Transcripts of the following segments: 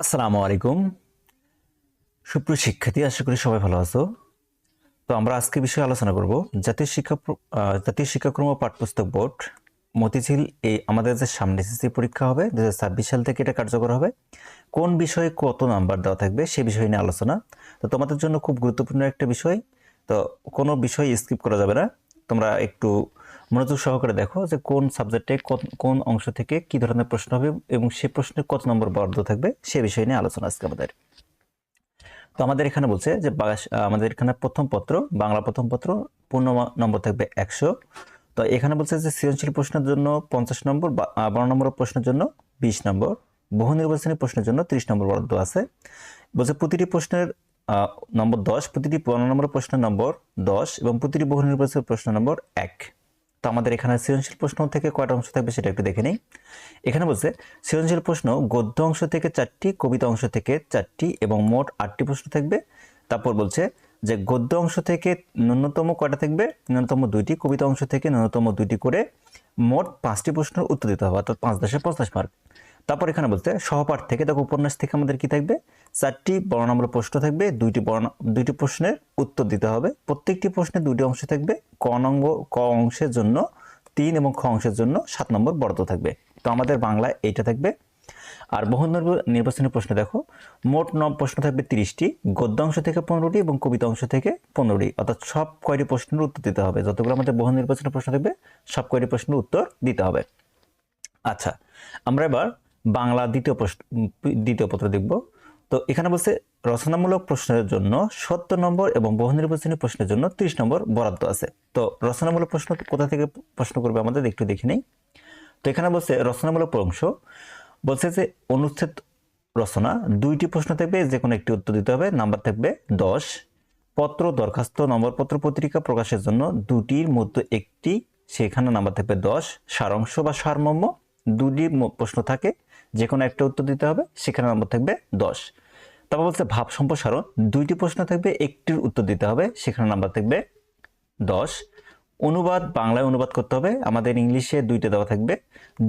আসসালামু আলাইকুম। সুপ্রিয় শিক্ষার্থী, আশা করি সবাই ভালো আছো। তো আমরা আজকে বিষয়ে আলোচনা করব। জাতীয় শিক্ষা জাতীয় শিক্ষাক্রম ও পাঠ্যপুস্তক বোর্ড, মতিঝিল এই আমাদের যে সামনে এসএসসি পরীক্ষা হবে দু হাজার ছাব্বিশ সাল থেকে এটা কার্যকর হবে। কোন বিষয়ে কত নাম্বার দেওয়া থাকবে, সে বিষয় নিয়ে আলোচনা। তো তোমাদের জন্য খুব গুরুত্বপূর্ণ একটা বিষয়। তো কোনো বিষয় স্কিপ করা যাবে না। তোমরা একটু মনোযোগ সহকারে দেখো যে কোন সাবজেক্টে কোন অংশ থেকে কি ধরনের প্রশ্ন হবে এবং সে প্রশ্নে কত নম্বর বরাদ্দ থাকবে সে বিষয় নিয়ে আলোচনা আজকে আমাদের। তো আমাদের এখানে বলছে যে আমাদের এখানে প্রথম পত্র, বাংলা প্রথম পত্র, পূর্ণ নম্বর থাকবে একশো। তো এখানে বলছে যে সৃজনশীল প্রশ্নের জন্য পঞ্চাশ নম্বর বারো নম্বর প্রশ্নের জন্য বিশ নম্বর। বহু নির্বাচনী প্রশ্নের জন্য ত্রিশ নম্বর বরাদ্দ আছে। বলছে প্রতিটি প্রশ্নের নম্বর দশ, প্রতিটি পনেরো নম্বর প্রশ্নের নম্বর দশ এবং প্রতিটি বহু নির্বাচনী প্রশ্ন নম্বর এক। তো আমাদের এখানে সৃজনশীল প্রশ্ন থেকে কয়টা অংশ থাকবে সেটা একটু দেখে নিই। এখানে বলছে, সৃজনশীল প্রশ্ন গদ্য অংশ থেকে চারটি, কবিতা অংশ থেকে চারটি এবং মোট আটটি প্রশ্ন থাকবে। তারপর বলছে যে গদ্য অংশ থেকে ন্যূনতম কয়টা থাকবে? ন্যূনতম দুইটি, কবিতা অংশ থেকে ন্যূনতম দুইটি করে মোট পাঁচটি প্রশ্নের উত্তর দিতে হবে, অর্থাৎ পাঁচ দশে পঞ্চাশ মার্ক। তারপর এখানে বলতে সহপাঠ থেকে দেখো উপন্যাস থেকে আমাদের কি থাকবে? চারটি বর্ণনামূলক প্রশ্ন থাকবে, দুইটি বর্ণ দুইটি প্রশ্নের উত্তর দিতে হবে। প্রত্যেকটি প্রশ্নে দুইটি অংশ থাকবে ক নম্বর ক অংশের জন্য, তিন এবং খ অংশের জন্য সাত নম্বর বরাদ্দ থাকবে। তো আমাদের বাংলায় এইটা থাকবে। আর বহু নির্ব- নির্বাচনী প্রশ্ন দেখো, মোট প্রশ্ন থাকবে তিরিশটি, গদ্য অংশ থেকে পনেরোটি এবং কবিতা অংশ থেকে পনেরোটি। অর্থাৎ সব কয়টি প্রশ্নের উত্তর দিতে হবে। যতগুলো আমাদের বহু নির্বাচনী প্রশ্ন থাকবে, সব কয়টি প্রশ্নের উত্তর দিতে হবে। আচ্ছা আমরা এবার বাংলা দ্বিতীয় প্রশ্ন দ্বিতীয় পত্র দেখব। তো এখানে বলছে রচনামূলক প্রশ্নের জন্য সত্তর নম্বর এবং বহু নির্বাচনী প্রশ্নের জন্য ত্রিশ নম্বর বরাদ্দ আছে। তো রচনামূলক প্রশ্ন কোথা থেকে প্রশ্ন করবে আমাদের একটু দেখে নেই। তো এখানে বলছে রচনামূলক অংশ বলছে যে অনুচ্ছেদ রচনা, দুইটি প্রশ্ন থাকবে যে কোনো একটি উত্তর দিতে হবে। নাম্বার থাকবে দশ, পত্র, দরখাস্ত, নম্বরপত্র, পত্রিকা প্রকাশের জন্য দুটির মধ্যে একটি, সেখানে নাম্বার থাকবে দশ, সারাংশ বা সারমর্ম, দুটি প্রশ্ন থাকে। যে কোনো একটা উত্তর দিতে হবে, সেখানে নাম্বার থাকবে দশ। তারপর বলছে ভাব সম্প্রসারণ, দুইটি প্রশ্ন থাকবে, একটির উত্তর দিতে হবে, সেখানে নাম্বার থাকবে দশ। অনুবাদ, বাংলায় অনুবাদ করতে হবে, আমাদের ইংলিশে দুইটা দেওয়া থাকবে,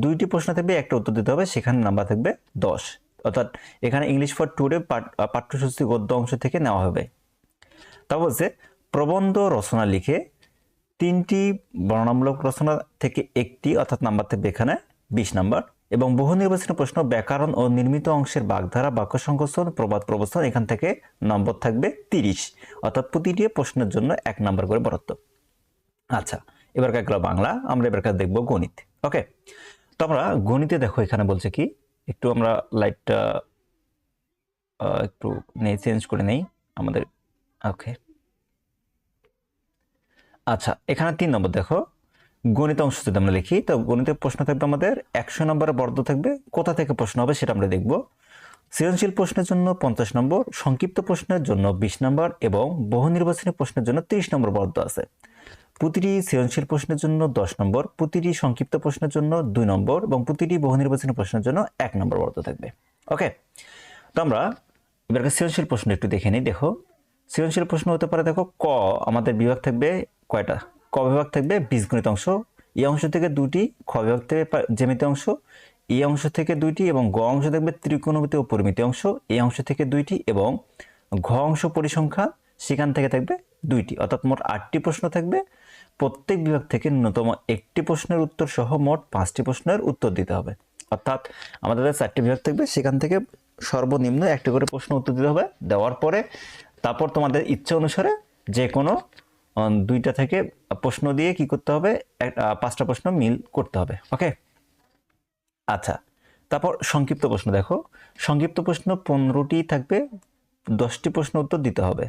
দুইটি প্রশ্ন থাকবে, একটা উত্তর দিতে হবে, সেখানে নাম্বার থাকবে দশ। অর্থাৎ এখানে ইংলিশ ফর টুডে পাঠ্যসূচি গদ্য অংশ থেকে নেওয়া হবে। তা বলছে প্রবন্ধ রচনা লিখে তিনটি বর্ণনামূলক রচনা থেকে একটি, অর্থাৎ নাম্বার থাকবে এখানে বিশ নাম্বার। এবং বহু নির্বাচনী প্রশ্ন ব্যাকরণ ও নির্মিত অংশের বাগধারা বাক্য সংকোচন প্রবাদ প্রবচন এখান থেকে নম্বর থাকবে তিরিশ। অর্থাৎ প্রতিটি প্রশ্নের জন্য এক নম্বর করে বরাদ্দ। আচ্ছা এবার গেল বাংলা, আমরা এবার দেখব গণিত। ওকে, তো আমরা গণিতে দেখো, এখানে বলছে কি, একটু আমরা লাইটটা একটু নেই, চেঞ্জ করে নেই আমাদের। ওকে আচ্ছা এখানে তিন নম্বর দেখো গণিত অংশ যদি আমরা লিখি, তো গণিতের প্রশ্ন থাকবে আমাদের একশো নম্বরের বর্দ থাকবে। কোথা থেকে প্রশ্ন হবে সেটা আমরা দেখব। সৃজনশীল প্রশ্নের জন্য পঞ্চাশ নম্বর, সংক্ষিপ্ত প্রশ্নের জন্য বিশ নম্বর এবং বহু নির্বাচনী প্রশ্নের জন্য তিরিশ নম্বর বরাদ্দ আছে। প্রতিটি সৃজনশীল প্রশ্নের জন্য দশ নম্বর, প্রতিটি সংক্ষিপ্ত প্রশ্নের জন্য দুই নম্বর এবং প্রতিটি বহু নির্বাচনী প্রশ্নের জন্য এক নম্বর বরাদ্দ থাকবে। ওকে, তো আমরা এবার সৃজনশীল প্রশ্ন একটু দেখে নিই। দেখো, সৃজনশীল প্রশ্ন হতে পারে, দেখো, ক, আমাদের বিভাগ থাকবে কয়টা? ক বিভাগ থাকবে বীজগণিত অংশ। এই অংশ থেকে দুটি খ বিভাগ থেকে জ্যামিতি অংশ। এই অংশ থেকে দুইটি এবং গ অংশ থাকবে ত্রিকোণমিতি ও পরিমিতি অংশ। এই অংশ থেকে দুইটি এবং ঘ অংশ পরিসংখ্যা সেখান থেকে থাকবে দুইটি। অর্থাৎ মোট আটটি প্রশ্ন থাকবে। প্রত্যেক বিভাগ থেকে ন্যূনতম একটি প্রশ্নের উত্তর সহ মোট পাঁচটি প্রশ্নের উত্তর দিতে হবে। অর্থাৎ আমাদের চারটি বিভাগ থাকবে। সেখান থেকে সর্বনিম্ন একটি করে প্রশ্ন উত্তর দিতে হবে। দেওয়ার পরে তারপর তোমাদের ইচ্ছা অনুসারে যে কোনো দুইটা থেকে প্রশ্ন দিয়ে কি করতে হবে? পাঁচটা প্রশ্ন মিল করতে হবে ওকে আচ্ছা তারপর সংক্ষিপ্ত প্রশ্ন দেখো। সংক্ষিপ্ত প্রশ্ন পনেরোটি থাকবে, দশটি প্রশ্ন উত্তর দিতে হবে।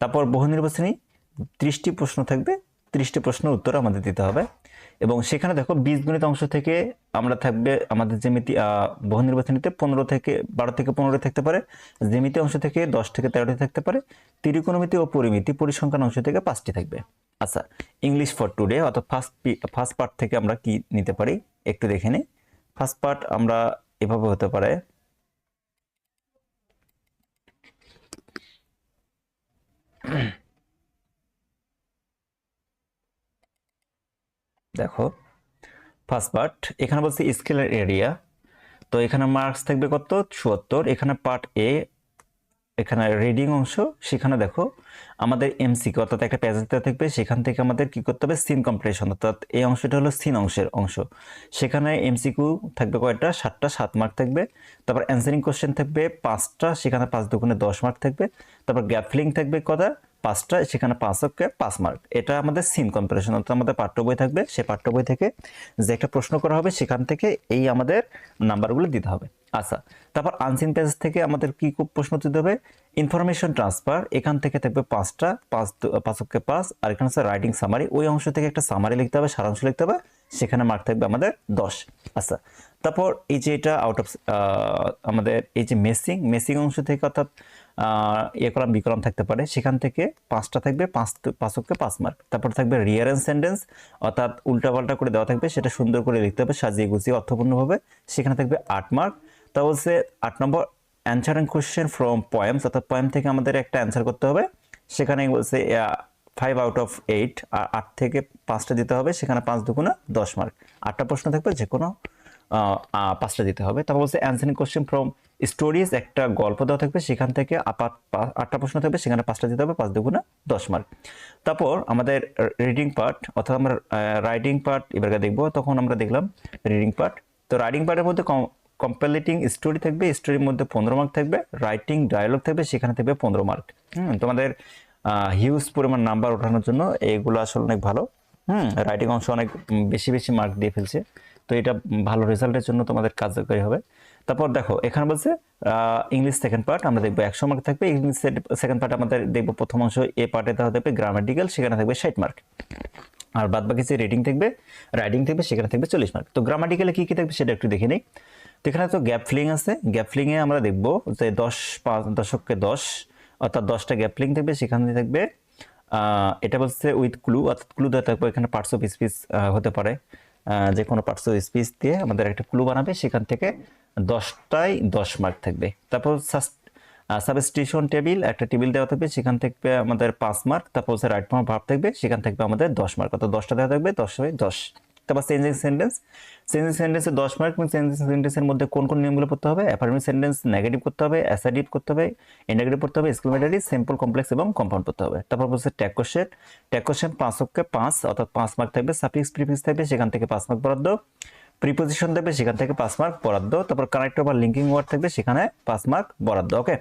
তারপর বহু নির্বাচনী ত্রিশটি প্রশ্ন থাকবে, ত্রিশটি প্রশ্নের উত্তর আমাদের দিতে হবে। এবং সেখানে দেখো বীজগণিত অংশ থেকে আমরা থাকবে আমাদের জ্যামিতি বহু নির্বাচনীতে পনেরো থেকে, বারো থেকে পনেরো থাকতে পারে, জ্যামিতি অংশ থেকে দশ থেকে তেরোটি থাকতে পারে, ত্রিকোণমিতি ও পরিমিতি পরিসংখ্যান অংশ থেকে পাঁচটি থাকবে। আচ্ছা ইংলিশ ফর টুডে অর্থাৎ ফার্স্ট ফার্স্ট পার্ট থেকে আমরা কি নিতে পারি? একটু দেখে নিই ফার্স্ট পার্ট আমরা এভাবে হতে পারে। দেখো ফার্স্ট পার্ট এখানে বলছে স্কেলার এরিয়া তো এখানে মার্কস থাকবে কত? চুয়াত্তর। এখানে পার্ট এ এখানে রিডিং অংশ, সেখানে দেখো আমাদের এমসিকে অর্থাৎ একটা প্যাসেজ থাকবে, সেখান থেকে আমাদের কি করতে হবে? সিন কম্পিটিশন অর্থাৎ এই অংশটা হলো সিন অংশের অংশ। সেখানে এমসিকিউ থাকবে কয়টা? সাতটা, সাত মার্ক থাকবে। তারপর অ্যান্সারিং কোশ্চেন থাকবে পাঁচটা, সেখানে পাঁচ দুগুণে দশ মার্ক থাকবে। তারপর গ্যাপ ফিলিং থাকবে কটা? পাঁচটা, সেখানে পাঁচ অক্ষে পাঁচ মার্ক এটা আমাদের সিন কম্পারিশন অর্থাৎ আমাদের পাঠ্য বই থাকবে। সেই পাঠ্য বই থেকে যে একটা প্রশ্ন করা হবে, সেখান থেকে এই আমাদের নাম্বারগুলো দিতে হবে। আচ্ছা তারপর আনসিন পেজ থেকে আমাদের কি প্রশ্ন দিতে হবে? ইনফরমেশন ট্রান্সফার এখান থেকে থাকবে পাঁচটা, পাঁচ অক্ষে পাঁচ আর এখানে হচ্ছে রাইটিং সামারি ওই অংশ থেকে একটা সামারি লিখতে হবে, সারাংশ লিখতে হবে, সেখানে মার্ক থাকবে আমাদের দশ। আচ্ছা তারপর এই যে এটা আউট অফ আমাদের এই যে মেসিং মেসিং অংশ থেকে অর্থাৎ ইয়ে কলাম, বি কলাম থাকতে পারে। সেখান থেকে পাঁচটা থাকবে, পাঁচ পাঁচ অক্ষে পাঁচ মার্ক তারপর থাকবে রিয়ার রিয়ারেন্স সেন্টেন্স অর্থাৎ উল্টাপাল্টা করে দেওয়া থাকবে, সেটা সুন্দর করে লিখতে হবে, সাজিয়ে গুছিয়ে অর্থপূর্ণভাবে। সেখানে থাকবে আট মার্ক তা বলছে আট নম্বর answer and question from poems অর্থাৎ পয়েম থেকে আমাদের একটা অ্যান্সার করতে হবে। সেখানে বলছে ফাইভ আউট অফ এইট আর আট থেকে পাঁচটা দিতে হবে, সেখানে পাঁচ দুগুণা দশ মার্ক আটটা প্রশ্ন থাকবে যে কোনো পাঁচটা দিতে হবে। তারপর বলছে অ্যান্সারিং কোশ্চেন ফ্রম স্টোরিজ একটা গল্প দেওয়া থাকবে, সেখান থেকে আপাত আটটা প্রশ্ন থাকবে, সেখানে পাঁচটা দিতে হবে, পাঁচ দুগুণা দশ মার্ক তারপর আমাদের রিডিং পার্ট অর্থাৎ আমরা রাইটিং পার্ট এবার দেখব, তখন আমরা দেখলাম রিডিং পার্ট তো রাইটিং পার্টের মধ্যে কম্পালিটিং স্টোরি থাকবে স্টোরির মধ্যে পনেরো মার্ক থাকবে রাইটিং ডায়লগ থাকবে, সেখানে থাকবে পনেরো মার্ক হুম, তোমাদের হিউজ পরিমাণ নাম্বার ওঠানোর জন্য এগুলো আসলে অনেক ভালো। হুম রাইটিং অংশ অনেক বেশি বেশি মার্ক দিয়ে ফেলছে। তো এটা ভালো রেজাল্টের জন্য তোমাদের কার্যকরী হবে। তারপর দেখো, এখানে বলছে ইংলিশ সেকেন্ড পার্ট আমরা দেখব একশো মার্ক থাকবে। ইংলিশ সেকেন্ড পার্ট আমাদের দেখব প্রথম অংশ এ পার্টে দেওয়া থাকবে গ্রামাটিক্যাল সেখানে থাকবে ষাট মার্ক আর বাদ বাকি যে রেটিং থাকবে রাইডিং থাকবে, সেখানে থাকবে চল্লিশ মার্ক তো গ্রামাটিক্যালে কী কী থাকবে সেটা একটু দেখে নিই। তো এখানে তো গ্যাপ ফিলিং আছে। গ্যাপ ফিলিংয়ে আমরা দেখব যে দশ পাঁচ, দশককে দশ, অর্থাৎ দশটা গ্যাপ ফিলিং থাকবে, সেখানে থাকবে এটা বলছে উইথ ক্লু অর্থাৎ ক্লু দেওয়া থাকবে, এখানে পার্টস অফ স্পিচ হতে পারে। যে কোনো পার্টস অফ স্পিচ দিয়ে আমাদের একটা ক্লু বানাবে, সেখান থেকে দশটায় দশ মার্ক থাকবে। তারপর সাবস্টিটিউশন টেবিল একটা টেবিল দেওয়া থাকবে, সেখান থেকে আমাদের পাঁচ মার্ক তারপর হচ্ছে রাইট ফর্ম ভাব থাকবে, সেখান থেকে আমাদের দশ মার্ক অর্থাৎ দশটা দেওয়া থাকবে, দশ হয়ে দশ। তারপর চেঞ্জিং সেন্টেন্স চেঞ্জিং সেন্টেন্সে দশ মার্ক এবং চেঞ্জিং সেন্টেন্সের মধ্যে কোন কোন নিয়মগুলো পড়তে হবে? অ্যাফার্মেটিভ সেন্টেন্স নেগেটিভ করতে হবে অ্যাসাইডিভ করতে হবে ইন্ডাগ্রেটিভ করতে হবে এক্সক্লেমেটারি সিম্পল কমপ্লেক্স এবং কম্পাউন্ড করতে হবে। তারপর বলছে ট্যাগ কোশ্চেন ট্যাগ কোশ্চেন পাঁচ অক্ষে পাঁচ, অর্থাৎ পাঁচ মার্ক থাকবে সাফিক্স প্রিফিক্স থাকবে, সেখান থেকে পাঁচ মার্ক বরাদ্দ। প্রিপোজিশন থাকবে, সেখান থেকে পাঁচ মার্ক বরাদ্দ। তারপর কানেক্টর বা লিঙ্কিং ওয়ার্ড থাকবে, সেখানে পাঁচ মার্ক বরাদ্দ ওকে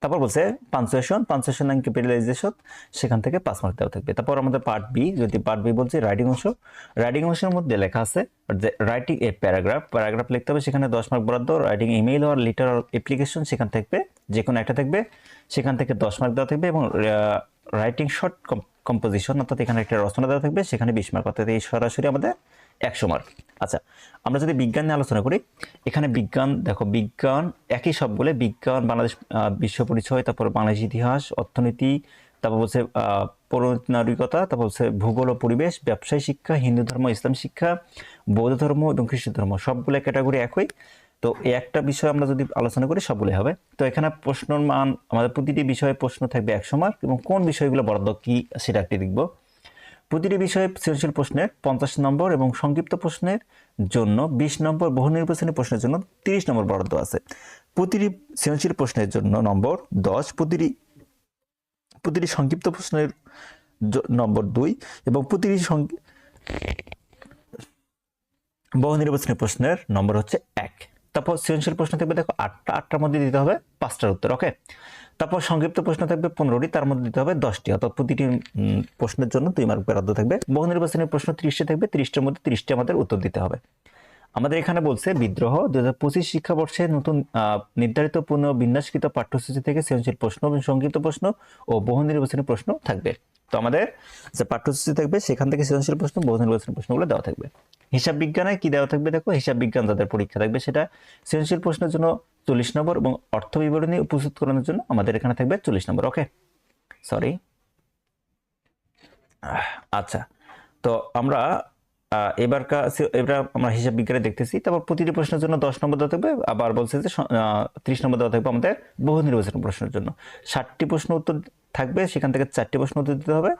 তারপর বলছে পাঞ্চুয়েশন পাঞ্চুয়েশন অ্যান্ড ক্যাপিটালাইজেশন সেখান থেকে পাঁচ মার্ক দেওয়া থাকবে। তারপর আমাদের পার্ট বি যদি পার্ট বি বলছে রাইটিং অংশ। রাইটিং অংশের মধ্যে লেখা আছে রাইটিং এ প্যারাগ্রাফ প্যারাগ্রাফ লিখতে হবে, সেখানে দশ মার্ক বরাদ্দ রাইটিং ইমেইল আর লিটার অ্যাপ্লিকেশন সেখান থাকবে যে কোনো একটা থাকবে, সেখান থেকে দশ মার্ক দেওয়া থাকবে এবং রাইটিং শর্ট কম্পোজিশন অর্থাৎ এখানে একটা রচনা দেওয়া থাকবে, সেখানে বিশ মার্ক অর্থাৎ এই সরাসরি আমাদের একশো মার্ক আচ্ছা আমরা যদি বিজ্ঞান নিয়ে আলোচনা করি, এখানে বিজ্ঞান, দেখো, বিজ্ঞান একই সব বলে বিজ্ঞান, বাংলাদেশ বিশ্ব পরিচয়, তারপর বাংলাদেশ ইতিহাস, অর্থনীতি, তারপর বলছে পৌরনাগরিকতা তারপর হচ্ছে ভূগোল ও পরিবেশ, ব্যবসায়ী শিক্ষা, হিন্দু ধর্ম, ইসলাম শিক্ষা, বৌদ্ধ ধর্ম এবং খ্রিস্ট ধর্ম, সবগুলো ক্যাটাগরি একই। তো এই একটা বিষয় আমরা যদি আলোচনা করি, সবগুলোই হবে। তো এখানে প্রশ্নর মান, আমাদের প্রতিটি বিষয়ে প্রশ্ন থাকবে একশো মার্ক এবং কোন বিষয়গুলো বরাদ্দ কি, সেটা একটি দেখব। প্রতিটি বিষয়ে সৃজনশীল প্রশ্নের পঞ্চাশ নম্বর এবং সংক্ষিপ্ত প্রশ্নের জন্য বিশ নম্বর বহু নির্বাচনী প্রশ্নের জন্য তিরিশ নম্বর বরাদ্দ আছে। প্রতিটি সৃজনশীল প্রশ্নের জন্য নম্বর দশ, প্রতিটি প্রতিটি সংক্ষিপ্ত প্রশ্নের নম্বর দুই এবং প্রতিটি বহু নির্বাচনী প্রশ্নের নম্বর হচ্ছে এক। তারপর সৃজনশীল প্রশ্ন থাকবে, দেখো আটটা, আটটার মধ্যে দিতে হবে পাঁচটার উত্তর, ওকে? তারপর সংক্ষিপ্ত প্রশ্ন থাকবে পনেরোটি, তার মধ্যে দিতে হবে দশটি, অর্থাৎ প্রতিটি প্রশ্নের জন্য দুই মার্ক বরাদ্দ থাকবে। বহু নির্বাচনের প্রশ্ন ত্রিশটি থাকবে, ত্রিশটার মধ্যে ত্রিশটি আমাদের উত্তর দিতে হবে। আমাদের এখানে বলছে, বিদ্রোহ দু হাজার পঁচিশ শিক্ষাবর্ষে নতুন নির্ধারিত পুনঃ বিন্যাসকৃত পাঠ্যসূচি থেকে সৃজনশীল প্রশ্ন এবং সংক্ষিপ্ত প্রশ্ন ও বহু নির্বাচনী প্রশ্ন থাকবে। তো আমাদের যে পাঠ্যসূচি থাকবে, সেখান থেকে সৃজনশীল প্রশ্ন, বহু নির্বাচনী প্রশ্নগুলো দেওয়া থাকবে। হিসাব বিজ্ঞানে কি দেওয়া থাকবে দেখো, হিসাব বিজ্ঞান যাদের পরীক্ষা থাকবে, সেটা সৃজনশীল প্রশ্নের জন্য চল্লিশ নম্বর এবং অর্থ বিবরণী উপস্থিত করানোর জন্য আমাদের এখানে থাকবে চল্লিশ নম্বর, ওকে? সরি আচ্ছা। তো আমরা এবারকার এবার আমরা হিসাব বিজ্ঞানে দেখতেছি, তারপর প্রতিটি প্রশ্নের জন্য দশ নম্বর দেওয়া থাকবে আবার বলছে যে ত্রিশ নম্বর দেওয়া থাকবে আমাদের বহু নির্বাচন প্রশ্নের জন্য। ষাটটি প্রশ্ন উত্তর থাকবে, সেখান থেকে চারটি প্রশ্ন উত্তর দিতে হবে।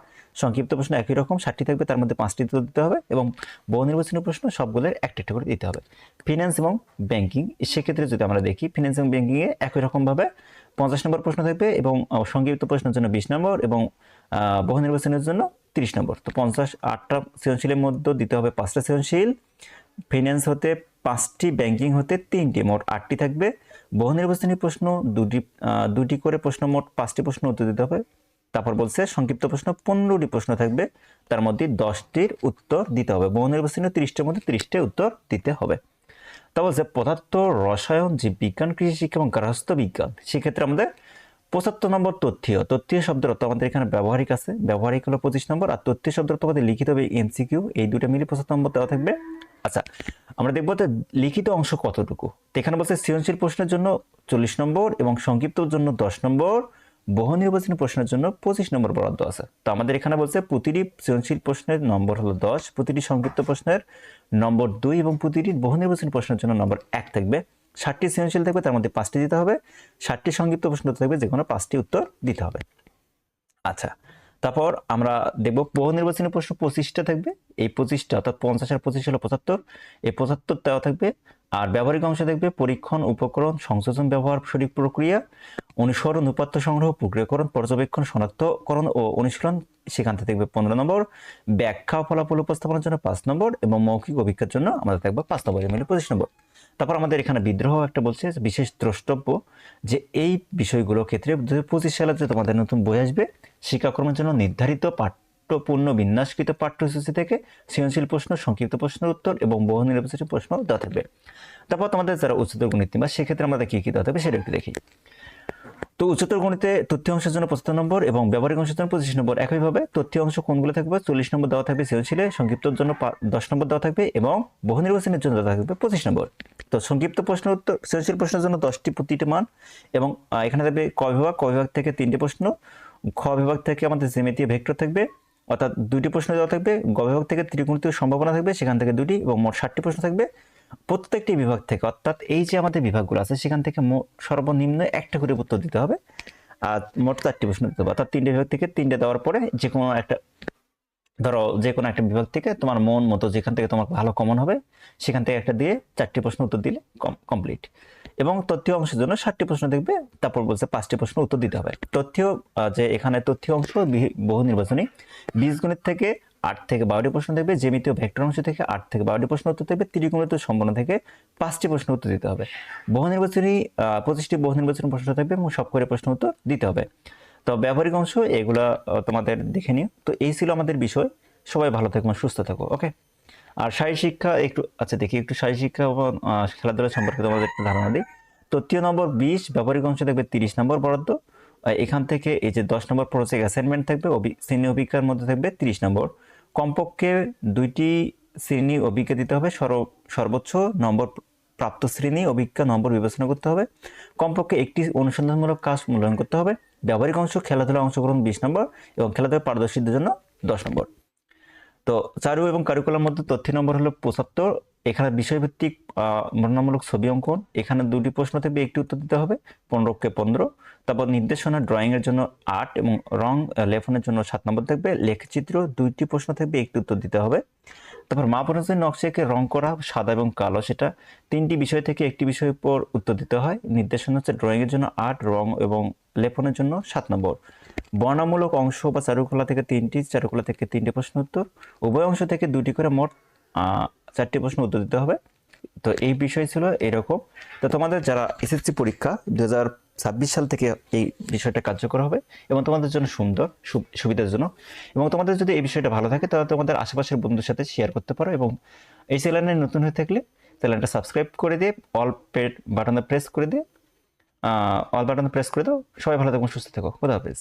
সংক্ষিপ্ত প্রশ্ন একই রকম, ষাটটি থাকবে, তার মধ্যে পাঁচটি উত্তর দিতে হবে এবং বহু নির্বাচনী প্রশ্ন সবগুলোর একটা একটা করে দিতে হবে। ফিনান্স এবং ব্যাংকিং সেক্ষেত্রে যদি আমরা দেখি ফিনান্স এবং ব্যাংকিংয়ে একই রকমভাবে পঞ্চাশ নম্বর প্রশ্ন থাকবে এবং সংক্ষিপ্ত প্রশ্নের জন্য বিশ নম্বর এবং বহু নির্বাচনের জন্য তিরিশ নম্বর। তো পঞ্চাশ আটটা সৃজনশীলের মধ্যে দিতে হবে পাঁচটা সৃজনশীল। ফিনান্স হতে পাঁচটি ব্যাংকিং হতে তিনটি, মোট আটটি থাকবে। বহু নির্বাচনী প্রশ্ন, দুটি দুটি করে প্রশ্ন, মোট পাঁচটি প্রশ্ন উত্তর দিতে হবে। তারপর বলছে সংক্ষিপ্ত প্রশ্ন, পনেরোটি প্রশ্ন থাকবে। তার মধ্যে দশটির উত্তর দিতে হবে। বহু নির্বাচনী তিরিশটার মধ্যে তিরিশটি উত্তর দিতে হবে। তা বলছে পদার্থ, রসায়ন, জীব বিজ্ঞান, কৃষি শিক্ষা এবং গার্হস্থ্য বিজ্ঞান। সেক্ষেত্রে আমাদের পঁচাত্তর নম্বর তথ্যীয় তথ্যীয় শব্দের অর্থ আমাদের এখানে ব্যবহারিক আছে। ব্যবহারিক হলো পঁচিশ নম্বর, আর তথ্যীয় শব্দ অর্থ আমাদের লিখিত হবে এমসিকিউ এই দুটো মিলে পঁচাত্তর নম্বর দেওয়া থাকবে। আচ্ছা আমরা দেখব যে লিখিত অংশ কতটুকু? তো এখানে বলছে সৃজনশীল প্রশ্নের জন্য চল্লিশ নম্বর এবং সংক্ষিপ্তর জন্য দশ নম্বর। বহু নির্বাচনী প্রশ্নের জন্য পঁচিশ নম্বর বরাদ্দ আছে। তো আমাদের এখানে বলছে প্রতিটি সৃজনশীল প্রশ্নের নম্বর হলো দশ, প্রতিটি সংক্ষিপ্ত প্রশ্নের নম্বর দুই এবং প্রতিটি বহু নির্বাচনী প্রশ্নের জন্য নম্বর এক থাকবে। ষাটটি সৃজনশীল থাকবে, তার মধ্যে পাঁচটি দিতে হবে। ষাটটি সংক্ষিপ্ত প্রশ্ন থাকবে যে কোনো পাঁচটি উত্তর দিতে হবে। আচ্ছা তারপর আমরা দেখব বহু নির্বাচনী প্রশ্ন পঁচিশটা থাকবে। এই পঁচিশটা অর্থাৎ পঞ্চাশ আর পঁচিশ হলো পঁচাত্তর। এই পঁচাত্তর দেওয়া থাকবে। আর ব্যবহারিক অংশ থাকবে পরীক্ষণ, উপকরণ, সংযোজন, ব্যবহার, সঠিক প্রক্রিয়া, অনুসরণ, উপাত্ত সংগ্রহ, প্রক্রিয়াকরণ, পর্যবেক্ষণ, শনাক্তকরণ ও অনুশীলন। সেখান থেকে থাকবে পনেরো নম্বর। ব্যাখ্যা ফলাফল উপস্থাপনের জন্য পাঁচ নম্বর এবং মৌখিক অভিজ্ঞতার জন্য আমাদের থাকবে পাঁচ নম্বর। মিলে পঁচিশ নম্বর। তারপর আমাদের এখানে বিদ্রোহ একটা বলছে বিশেষ দ্রষ্টব্য যে এই বিষয়গুলোর ক্ষেত্রে দু হাজার পঁচিশ সালে যে তোমাদের নতুন বই আসবে, শিক্ষাক্রমের জন্য নির্ধারিত পাঠ্যপূর্ণ বিন্যাসকৃত পাঠ্যসূচি থেকে সৃজনশীল প্রশ্ন, সংক্ষিপ্ত প্রশ্নের উত্তর এবং বহু নির্বাচনী প্রশ্ন দেওয়া থাকবে। তারপর তোমাদের যারা উচ্চতর গণিত বা সেক্ষেত্রে আমাদের কী কী দেওয়া থাকবে সেটা একটু দেখি। তো উচ্চতর গণিতে তথ্য অংশের জন্য পঁচাত্তর নম্বর এবং ব্যবহারিক অংশের জন্য পঁচিশ নম্বর একইভাবে তথ্য অংশ কোনগুলো থাকবে? চল্লিশ নম্বর দেওয়া থাকবে সৃজনশীলে, সংক্ষিপ্তর জন্য দশ নম্বর দেওয়া থাকবে এবং বহু নির্বাচনের জন্য দেওয়া থাকবে পঁচিশ নম্বর। তো সংক্ষিপ্ত প্রশ্ন উত্তর, সৃজনশীল প্রশ্নের জন্য দশটি প্রতিটি মান এবং এখানে থাকবে ক বিভাগ ক বিভাগ থেকে তিনটি প্রশ্ন, খ বিভাগ থেকে আমাদের জ্যামিতীয় ভেক্টর থাকবে, অর্থাৎ দুটি প্রশ্ন দেওয়া থাকবে, গ বিভাগ থেকে ত্রিকোণিতীয় সম্ভাবনা থাকবে, সেখান থেকে দুটি এবং মোট ষাটটি প্রশ্ন থাকবে। প্রত্যেকটি বিভাগ থেকে, অর্থাৎ এই যে আমাদের বিভাগগুলো আছে, সেখান থেকে সর্বনিম্ন একটা করে উত্তর দিতে হবে। আর মোট চারটি প্রশ্ন দিতে হবে। অর্থাৎ তিনটে বিভাগ থেকে তিনটে দেওয়ার পরে যে কোনো একটা, ধরো যে কোনো একটা বিভাগ থেকে তোমার মন মতো যেখান থেকে তোমার ভালো কমন হবে, সেখান থেকে একটা দিয়ে চারটি প্রশ্ন উত্তর দিলে কমপ্লিট এবং তথ্য অংশের জন্য ষাটটি প্রশ্ন দেখবে, তারপর বলছে পাঁচটি প্রশ্ন উত্তর দিতে হবে। তথ্য যে এখানে তথ্য অংশ বহু নির্বাচনী। বীজগণিত থেকে আট থেকে বারোটি প্রশ্ন দেখবে, জ্যামিতীয় ভেক্টর অংশ থেকে আট থেকে বারোটি প্রশ্ন উত্তর দেবে ত্রিকোণিত সম্পন্ন থেকে পাঁচটি প্রশ্ন উত্তর দিতে হবে। বহু নির্বাচনী পঁচিশটি বহু নির্বাচনী প্রশ্ন থাকবে, এবং সব করে প্রশ্ন উত্তর দিতে হবে। তো ব্যবহারিক অংশ, এগুলা তোমাদের দেখে নিও। তো এই ছিল আমাদের বিষয়। সবাই ভালো থাকো সুস্থ থাকো, ওকে? আর শারীর শিক্ষা একটু আচ্ছা দেখি, একটু শারীর শিক্ষা এবং খেলাধুলা সম্পর্কে তোমাদের একটু ধারণা দিই। তৃতীয় নম্বর বিশ, ব্যবহারিক অংশ থাকবে তিরিশ নম্বর বরাদ্দ। এখান থেকে এই যে দশ নম্বর প্রজেক্ট অ্যাসাইনমেন্ট থাকবে শ্রেণি অভিজ্ঞার মধ্যে থাকবে তিরিশ নম্বর। কমপক্ষে দুইটি শ্রেণি অভিজ্ঞা দিতে হবে। সর্ব- সর্বোচ্চ নম্বর প্রাপ্ত শ্রেণি অভিজ্ঞা নম্বর বিবেচনা করতে হবে। কমপক্ষে একটি অনুসন্ধানমূলক কাজ মূল্যায়ন করতে হবে। ব্যবহারিক অংশ খেলাধুলা অংশগ্রহণ বিশ নম্বর এবং খেলাধুলা পারদর্শীদের জন্য দশ নম্বর। তো চারু এবং কারিকুলার মধ্যে তথ্য নম্বর হলো পঁচাত্তর এখানে বিষয়ভিত্তিক বর্ণনামূলক ছবি অঙ্কন। এখানে দুটি প্রশ্ন থেকে একটি উত্তর দিতে হবে পনেরোকে পনেরো। তারপর নির্দেশনা ড্রয়িং এর জন্য আট এবং রং লেফনের জন্য সাত নম্বর থাকবে। লেখচিত্র, দুইটি প্রশ্ন থাকবে, একটি উত্তর দিতে হবে। তারপর মা বোনের নকশাকে রং করা সাদা এবং কালো সেটা। তিনটি বিষয় থেকে একটি বিষয়ের উপর উত্তর দিতে হয়। নির্দেশনা হচ্ছে ড্রয়িং এর জন্য আট, রং এবং লেপনের জন্য সাত নম্বর। বর্ণামূলক অংশ বা চারুকলা থেকে তিনটি, চারুকলা থেকে তিনটি প্রশ্ন উত্তর। উভয় অংশ থেকে দুটি করে মোট চারটি প্রশ্ন উত্তর দিতে হবে। তো এই বিষয় ছিল এরকম। তো তোমাদের যারা এসএসসি পরীক্ষা দু ছাব্বিশ সাল থেকে এই বিষয়টা কার্যকর হবে এবং তোমাদের জন্য সুন্দর সুবিধার জন্য। এবং তোমাদের যদি এই বিষয়টা ভালো থাকে, তাহলে তোমাদের আশেপাশের বন্ধুর সাথে শেয়ার করতে পারো এবং এই চ্যানেলে নতুন হয়ে থাকলে চ্যানেলটা সাবস্ক্রাইব করে দিয়ে অল পেড বাটনে প্রেস করে দিয়ে অল বাটনে প্রেস করে দাও। সবাই ভালো থাকবেন সুস্থ থেকো। খোদা হাফেজ।